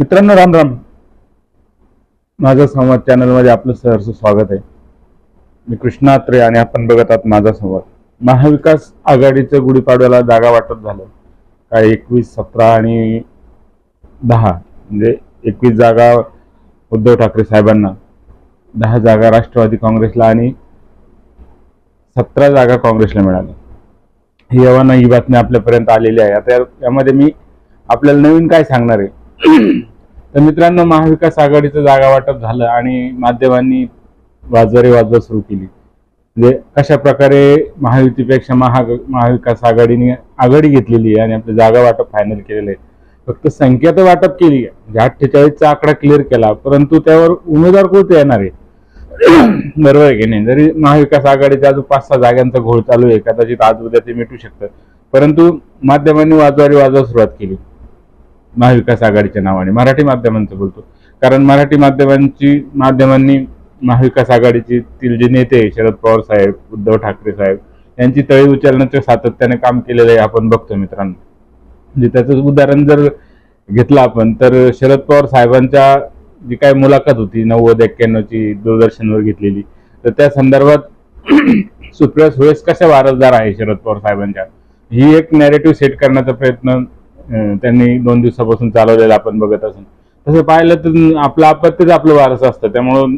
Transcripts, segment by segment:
मित्रांनो राम राम. माझा संवाद चॅनलमध्ये आपलं सहर्ष स्वागत आहे. मी कृष्णा अत्रे आणि आपण बघत आहात माझा संवाद. महाविकास आघाडीचं गुढीपाडव्याला जागा वाटप झालं. काय एकवीस सतरा आणि दहा म्हणजे एकवीस जागा उद्धव ठाकरे साहेबांना दहा जागा राष्ट्रवादी काँग्रेसला आणि सतरा जागा काँग्रेसला मिळाल्या. ही आव्हानं ही बातमी आपल्यापर्यंत आलेली आहे. आता यामध्ये मी आपल्याला नवीन काय सांगणार आहे? तर मित्रांनो महाविकास आघाडीचं जागा वाटप झालं आणि माध्यमांनी वाजवारी वाजवा सुरू केली. म्हणजे कशा प्रकारे महायुतीपेक्षा महा महाविकास आघाडीने आघाडी घेतलेली आहे आणि आपलं जागा वाटप फायनल केलेलं आहे. फक्त संख्या तर वाटप केली आहे. म्हणजे अठ्ठेचाळीसचा आकडा क्लिअर केला परंतु त्यावर उमेदवार कोणते येणार आहे? बरोबर आहे की नाही? जरी महाविकास आघाडीच्या अजून पाच सहा जागांचा घोळ चालू आहे कदाचित आज उद्या ते मिटू शकतं परंतु माध्यमांनी वाजवारी वाजवा सुरुवात केली. महाविकास आघाडीच्या नावाने. मराठी माध्यमांचं बोलतो. कारण मराठी माध्यमांची माध्यमांनी महाविकास आघाडीतील जे नेते शरद पवार साहेब उद्धव ठाकरे साहेब यांची तळी उचलण्याचं सातत्याने काम केलेलं आहे आपण बघतो मित्रांनो. म्हणजे त्याचं उदाहरण जर घेतलं आपण तर शरद पवार साहेबांच्या जी काय मुलाखत होती नव्वद एक्क्याण्णवची दूरदर्शनवर घेतलेली तर त्या संदर्भात सुप्रिया सुळेस कशा वारसदार आहे शरद पवार साहेबांच्या? ही एक नॅरेटिव्ह सेट करण्याचा प्रयत्न त्यांनी दोन दिवसापासून चालवलेलं आपण बघत असून. तसं पाहिलं तर आपलं आपत्तीच आपलं वारस असतं. त्यामुळं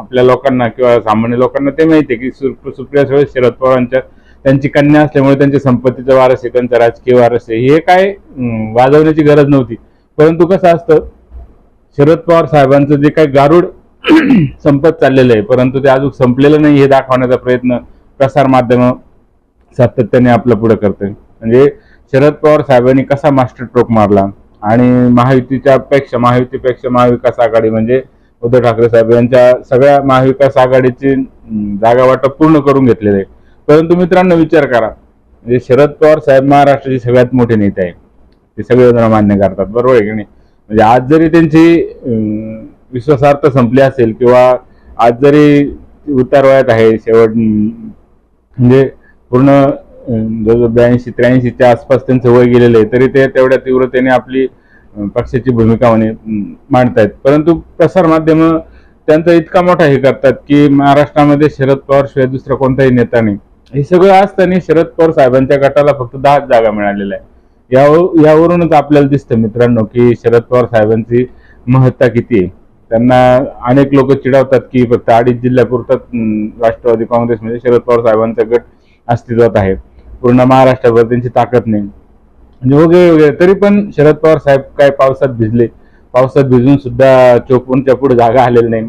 आपल्या लोकांना किंवा सामान्य लोकांना ते माहिती आहे की सुप्रिया सुळे शरद पवारांच्या त्यांची कन्या असल्यामुळे त्यांच्या संपत्तीचा वारस आहे त्यांचा राजकीय वारस आहे. हे काय वाजवण्याची गरज नव्हती. परंतु कसं असतं शरद पवार साहेबांचं जे काही गारुड संपत चाललेलं आहे परंतु ते अजून संपलेलं नाही हे दाखवण्याचा प्रयत्न प्रसार माध्यम सातत्याने आपलं पुढे करते म्हणजे शरद पवार साहेबांनी कसा मास्टर स्ट्रोक मारला? आणि महायुतीच्या पेक्षा महायुतीपेक्षा महाविकास आघाडी म्हणजे उद्धव ठाकरे साहेब यांच्या सगळ्या महाविकास आघाडीची जागा वाटप पूर्ण करून घेतलेले. आहे परंतु मित्रांनो विचार करा. म्हणजे शरद पवार साहेब महाराष्ट्राचे सगळ्यात मोठे नेते आहे ते सगळेजण मान्य करतात. बरोबर आहे की नाही? म्हणजे आज जरी त्यांची विश्वासार्थ संपली असेल किंवा आज जरी उतार वयात आहे शेवट म्हणजे पूर्ण जवळजवळ ब्याऐंशी त्र्याऐंशीच्या आसपास त्यांचं वय गेलेलं आहे तरी ते तेवढ्या तीव्रतेने आपली पक्षाची भूमिका म्हणे मांडतायत. परंतु प्रसारमाध्यम त्यांचा इतका मोठा हे करतात की महाराष्ट्रामध्ये शरद पवार शिवाय दुसरा कोणताही नेता नाही. हे सगळं असताना शरद पवार साहेबांच्या गटाला फक्त दहाच जागा मिळालेल्या आहे यावर यावरूनच आपल्याला दिसतं मित्रांनो की शरद पवार साहेबांची महत्ता किती आहे. त्यांना अनेक लोक चिडवतात की फक्त अडीच जिल्ह्यापुरतात राष्ट्रवादी काँग्रेसमध्ये शरद पवार साहेबांचा गट अस्तित्वात आहे. पूर्ण महाराष्ट्रावर त्यांची ताकद नाही. म्हणजे हो वगैरे वगैरे हो तरी पण शरद पवार साहेब काय पावसात भिजले. पावसात भिजून सुद्धा चोपन्नच्या पुढे जागा आलेली नाही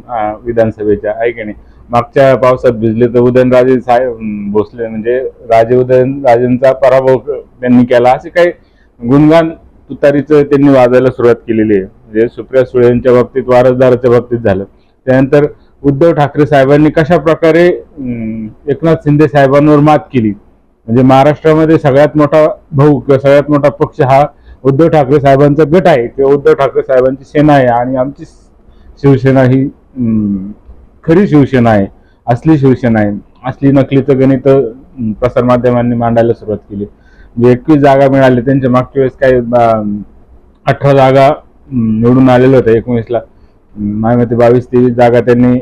विधानसभेच्या. आहे की नाही? मागच्या पावसात भिजले तर उदयनराजे साहेब भोसले म्हणजे राजे उदयनराजेंचा पराभव त्यांनी केला. असे काही गुणगान तुतारीचं त्यांनी वाजायला सुरुवात केलेली आहे. म्हणजे सुप्रिया सुळेंच्या बाबतीत वारसदाराच्या बाबतीत झालं. त्यानंतर उद्धव ठाकरे साहेबांनी कशा प्रकारे एकनाथ शिंदे साहेबांवर मात केली? म्हणजे महाराष्ट्रामध्ये सगळ्यात मोठा भाऊ किंवा सगळ्यात मोठा पक्ष हा उद्धव ठाकरे साहेबांचा गट आहे. किंवा उद्धव ठाकरे साहेबांची सेना आहे आणि आमची शिवसेना ही खरी शिवसेना आहे असली शिवसेना आहे. असली नकलीचं गणित प्रसारमाध्यमांनी प्रसार माध्यमांनी मांडायला सुरुवात केली. म्हणजे एकवीस जागा मिळाल्या त्यांच्या मागच्या वेळेस काही अठरा जागा निवडून आलेल्या होत्या. एकोणीसला माहिती बावीस तेवीस जागा त्यांनी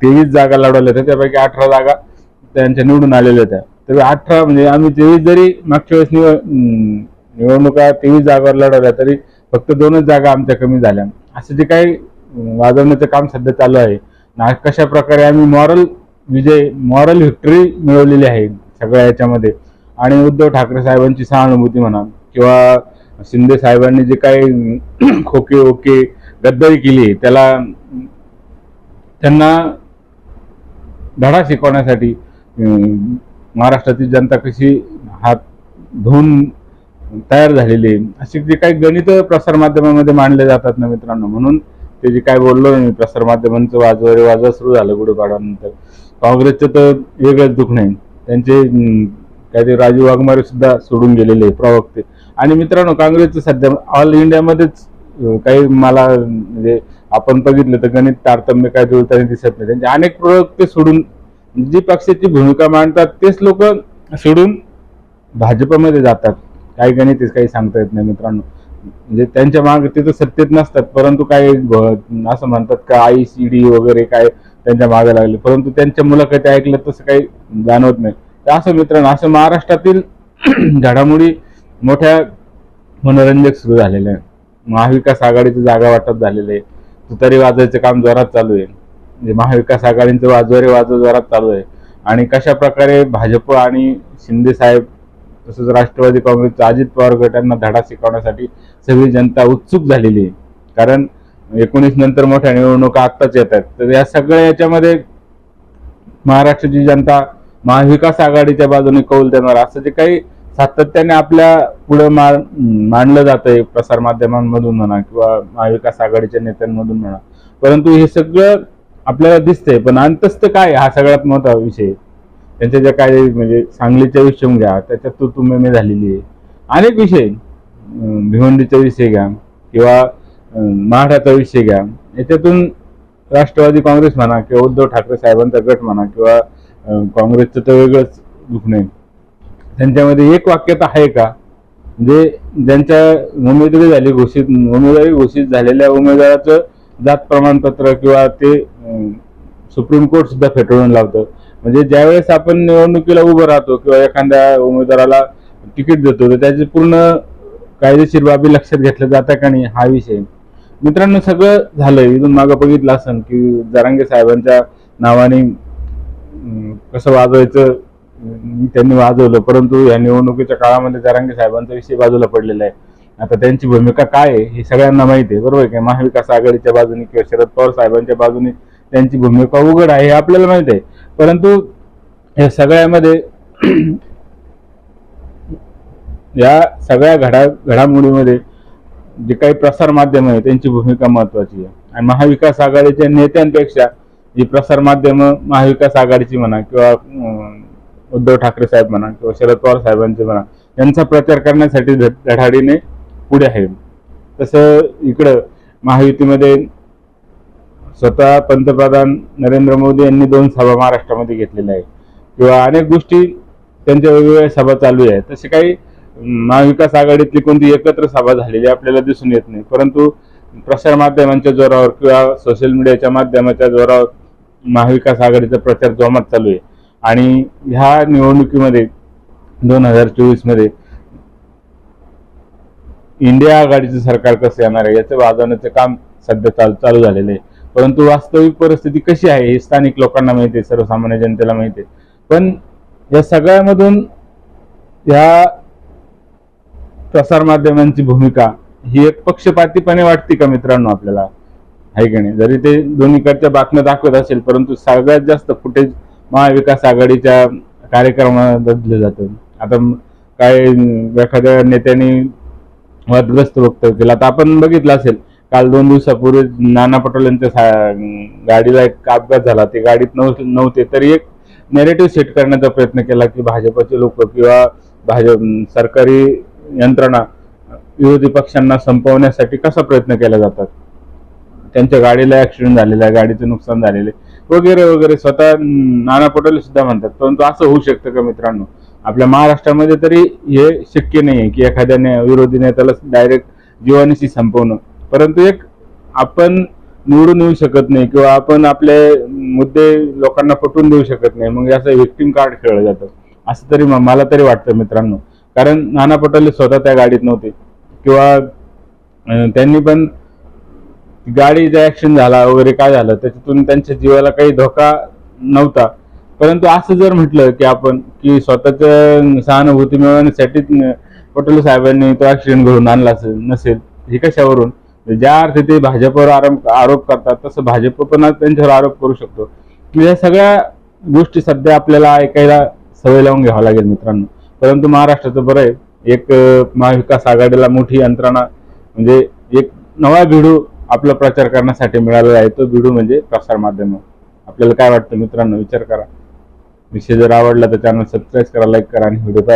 तेवीस जागा लढवल्या होत्या. त्यापैकी अठरा जागा त्यांच्या निवडून आलेल्या होत्या. तर अठरा म्हणजे आम्ही तेवीस जरी मागच्या वेळेस निव निवडणुका तेवीस जागावर लढवल्या तरी फक्त दोनच जागा आमच्या कमी झाल्या. असं जे काही वाजवण्याचं काम सध्या चालू आहे. ना कशा प्रकारे आम्ही मॉरल विजय मॉरल व्हिक्टरी मिळवलेली आहे सगळ्या याच्यामध्ये. आणि उद्धव ठाकरे साहेबांची सहानुभूती म्हणा किंवा शिंदे साहेबांनी जे काही खोके ओके गद्दारी केली त्याला त्यांना धडा शिकवण्यासाठी महाराष्ट्रातील जनता कशी हात धुवून तयार झालेली आहे अशी जे काही गणित प्रसारमाध्यमामध्ये मांडले जातात ना मित्रांनो म्हणून ते जे काय बोललो मी प्रसारमाध्यमांचं वाजवारे वाजवा सुरू झालं गुढीपाडवानंतर काँग्रेसचं तर वेगळंच दुःख नाही त्यांचे काहीतरी राजीव वाघमारे सुद्धा सोडून गेलेले प्रवक्ते. आणि मित्रांनो काँग्रेसचं सध्या ऑल इंडियामध्येच काही मला म्हणजे आपण बघितलं तर गणित तारतम्य काय जुळताना दिसत नाही. त्यांचे अनेक प्रवक्ते सोडून जी पक्षाची भूमिका मांडतात तेच लोक सोडून भाजपमध्ये जातात. काही गणित काही सांगता येत नाही मित्रांनो. म्हणजे त्यांच्या मागे ते तर सत्तेत नसतात परंतु काय असं म्हणतात का आई सी डी वगैरे काय त्यांच्या मागे लागले. परंतु त्यांच्या मुलाखती ऐकलं तसं काही जाणवत नाही. तर असं मित्रांनो असं महाराष्ट्रातील घडामोडी मोठ्या मनोरंजक सुरू झालेल्या आहे महाविकास आघाडीचं जागा वाटप झालेलं आहे. तुतारी वाजायचं काम जोरात चालू आहे. म्हणजे महाविकास आघाडीचं वाजवारे वाजव जोरात चालू आहे. आणि कशा प्रकारे भाजप आणि शिंदे साहेब तसंच राष्ट्रवादी काँग्रेसचा अजित पवार गटांना धडा शिकवण्यासाठी सगळी जनता उत्सुक झालेली आहे. कारण एकोणीस नंतर मोठ्या निवडणुका आत्ताच येत आहेत. तर या सगळ्या याच्यामध्ये महाराष्ट्राची जनता महाविकास आघाडीच्या बाजूने कौल देणार असं जे काही सातत्याने आपल्या पुढे मांडलं जातंय प्रसार माध्यमांमधून म्हणा किंवा महाविकास आघाडीच्या नेत्यांमधून म्हणा. परंतु हे सगळं आपल्याला दिसतंय पण अंतस्थ काय हा सगळ्यात मोठा विषय त्यांच्या ज्या काय म्हणजे सांगलीच्या विषय घ्या त्याच्यात तो तुमेमे झालेली आहे. अनेक विषय भिवंडीचा विषय घ्या किंवा मराठाचा विषय घ्या. याच्यातून राष्ट्रवादी काँग्रेस म्हणा किंवा उद्धव ठाकरे साहेबांचा गट म्हणा किंवा काँग्रेसचं तर वेगळंच दुखणे त्यांच्यामध्ये एक वाक्यता आहे का? म्हणजे ज्यांच्या उमेदवारी झाली घोषित उमेदवारी घोषित झालेल्या उमेदवाराचं जात प्रमाणपत्र किंवा ते सुप्रीम कोर्ट सुद्धा फेटाळून लावतं. म्हणजे ज्यावेळेस आपण निवडणुकीला उभं राहतो किंवा एखाद्या उमेदवाराला तिकीट देतो तर त्याची पूर्ण कायदेशीर बाबी लक्षात घेतल्या जातात का नाही हा विषय. मित्रांनो सगळं झालंय. इथून मागं बघितलं असेल की जरांगे साहेबांच्या नावाने कसं वाजवायचं त्यांनी वाजवलं. परंतु या निवडणुकीच्या काळामध्ये जरांगे साहेबांचा विषय बाजूला पडलेला आहे. आता त्यांची भूमिका काय आहे हे सगळ्यांना माहिती आहे. बरोबर आहे का महाविकास आघाडीच्या बाजूने किंवा शरद पवार साहेबांच्या बाजूने त्यांची भूमिका उघड आहे हे आपल्याला माहिती आहे. परंतु या सगळ्यामध्ये या सगळ्या घडा घडामोडीमध्ये जे काही प्रसार माध्यम आहे त्यांची भूमिका महत्वाची आहे. आणि महाविकास आघाडीच्या नेत्यांपेक्षा जी प्रसार माध्यम महाविकास आघाडीची म्हणा किंवा उद्धव ठाकरे साहेब म्हणा किंवा शरद पवार साहेबांचे म्हणा यांचा प्रचार करण्यासाठी धडाडीने पुढे आहे. तसं इकडं महायुतीमध्ये स्वतः पंतप्रधान नरेंद्र मोदी यांनी दोन सभा महाराष्ट्रामध्ये घेतलेल्या आहे किंवा अनेक गोष्टी त्यांच्या वेगवेगळ्या सभा चालू आहेत. तसे काही महाविकास आघाडीतली कोणती एकत्र सभा झालेली आपल्याला दिसून येत नाही. परंतु प्रसार माध्यमांच्या जोरावर किंवा सोशल मीडियाच्या माध्यमाच्या जोरावर महाविकास आघाडीचा प्रचार जोमात चालू आहे. आणि ह्या निवडणुकीमध्ये दोन हजार चोवीसमध्ये इंडिया आघाडीचं सरकार कसं येणार आहे याचं वाजवण्याचं काम सध्या चालू चालू झालेलं आहे. परंतु वास्तविक परिस्थिती कशी आहे हे स्थानिक लोकांना माहिती आहे सर्वसामान्य जनतेला माहिती आहे. पण या सगळ्यामधून या प्रसारमाध्यमांची भूमिका ही एक पक्षपातीपणे वाटते का मित्रांनो आपल्याला? आहे की नाही? जरी ते दोन्हीकडच्या बातम्या दाखवत असेल परंतु सगळ्यात जास्त फुटेज महाविकास आघाडीच्या कार्यक्रमाबद्दल जातं. आता काय एखाद्या नेत्याने वादग्रस्त वक्तव्य केलं. आता आपण बघितलं असेल काल दोन दिवसापूर्वी नाना पटोलेंच्या सा- गाडीला एक अपघात झाला. ते गाडीत नव्ह- नव्हते तरी एक नेरेटिव्ह सेट करण्याचा प्रयत्न केला की भाजपचे लोक किंवा भाजप सरकारी यंत्रणा विरोधी पक्षांना संपवण्यासाठी कसा प्रयत्न केला जातात? त्यांच्या गाडीला ऍक्सिडेंट झालेला आहे गाडीचं नुकसान झालेलं आहे वगैरे वगैरे. स्वतः नाना पटोले सुद्धा म्हणतात. परंतु असं होऊ शकतं का मित्रांनो? आपल्या महाराष्ट्रामध्ये तरी हे शक्य नाही आहे की एखाद्या ने- विरोधी नेत्याला डायरेक्ट जीवानीशी संपवणं. परंतु एक आपण निवडून येऊ शकत नाही किंवा आपण आपले मुद्दे लोकांना पटवून देऊ शकत नाही मग असं व्हिक्टिम कार्ड खेळलं जातं. असं तरी मला तरी वाटतं मित्रांनो. कारण नाना पटोले स्वतः त्या गाडीत नव्हते. किंवा त्यांनी पण गाडीचा ऍक्सिडेंट झाला वगैरे काय झालं त्याच्यातून त्यांच्या जीवाला काही धोका नव्हता. परंतु असं जर म्हटलं की आपण की स्वतःच्या सहानुभूती मिळवण्यासाठी पटोले साहेबांनी तो ऍक्सिडेंट घडून आणला नसेल हे कशावरून? ज्या अर्थी ते भाजपवर आरोप आरोप करतात तसं भाजप पण त्यांच्यावर आरोप करू शकतो. की या सगळ्या गोष्टी सध्या आपल्याला ऐकायला सवय लावून घ्यावं लागेल मित्रांनो. परंतु महाराष्ट्राचं बरं आहे. एक महाविकास आघाडीला मोठी यंत्रणा म्हणजे एक नवा भिडू आपला प्रचार करण्यासाठी मिळालेला आहे. तो भिडू म्हणजे प्रसार माध्यम. आपल्याला काय वाटतं मित्रांनो? विचार करा. विषय जर आवडला तर चॅनल सबस्क्राईब करा लाईक करा आणि व्हिडिओ पाहिजे